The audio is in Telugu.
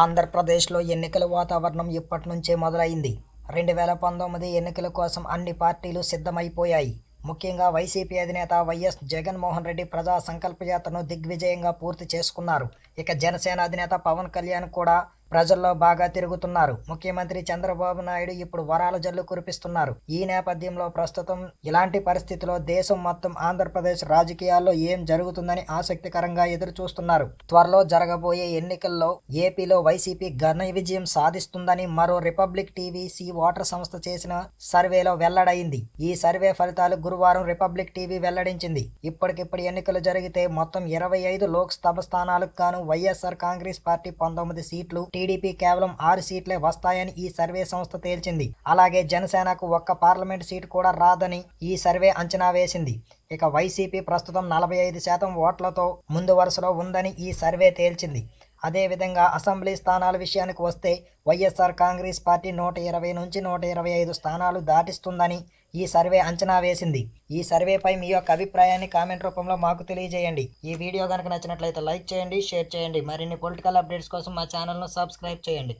ఆంధ్రప్రదేశ్లో ఎన్నికల వాతావరణం ఇప్పటి నుంచే మొదలైంది. రెండు వేల పంతొమ్మిది ఎన్నికల కోసం అన్ని పార్టీలు సిద్ధమైపోయాయి. ముఖ్యంగా వైసీపీ అధినేత వైఎస్ జగన్మోహన్ రెడ్డి ప్రజా సంకల్ప యాత్రను దిగ్విజయంగా పూర్తి చేసుకున్నారు. ఇక జనసేన అధినేత పవన్ కళ్యాణ్ కూడా ప్రజల్లో బాగా తిరుగుతున్నారు. ముఖ్యమంత్రి చంద్రబాబు నాయుడు ఇప్పుడు వరాల జల్లు కురిపిస్తున్నారు. ఈ నేపథ్యంలో ప్రస్తుతం ఇలాంటి పరిస్థితిలో దేశం మొత్తం ఆంధ్రప్రదేశ్ రాజకీయాల్లో ఏం జరుగుతుందని ఆసక్తికరంగా ఎదురు చూస్తున్నారు త్వరలో జరగబోయే ఎన్నికల్లో ఏపీలో వైసీపీ ఘన విజయం సాధిస్తుందని మరో రిపబ్లిక్ టీవీ సి ఓటర్ సంస్థ చేసిన సర్వేలో వెల్లడైంది. ఈ సర్వే ఫలితాలు గురువారం రిపబ్లిక్ టీవీ వెల్లడించింది. ఇప్పటికిప్పుడు ఎన్నికలు జరిగితే మొత్తం ఇరవై ఐదు లోక్సభ స్థానాలకు గాను వైఎస్ఆర్ కాంగ్రెస్ పార్టీ పంతొమ్మిది సీట్లు టీడీపీ కేవలం ఆరు సీట్లే వస్తాయని ఈ సర్వే సంస్థ తేల్చింది. అలాగే జనసేనకు ఒక్క పార్లమెంట్ సీటు కూడా రాదని ఈ సర్వే అంచనా వేసింది. ఇక వైసీపీ ప్రస్తుతం నలభై ఐదు శాతం ఓట్లతో ముందు వరుసలో ఉందని ఈ సర్వే తేల్చింది. అదేవిధంగా అసెంబ్లీ స్థానాల విషయానికి వస్తే వైఎస్ఆర్ కాంగ్రెస్ పార్టీ నూట ఇరవై నుంచి నూట ఇరవై ఐదు స్థానాలు దాటిస్తుందని ఈ సర్వే అంచనా వేసింది. ఈ సర్వేపై మీ యొక్క అభిప్రాయాన్ని కామెంట్ రూపంలో మాకు తెలియజేయండి. ఈ వీడియో కనుక నచ్చినట్లయితే లైక్ చేయండి షేర్ చేయండి. మరిన్ని పొలిటికల్ అప్డేట్స్ కోసం మా ఛానల్ను సబ్స్క్రైబ్ చేయండి.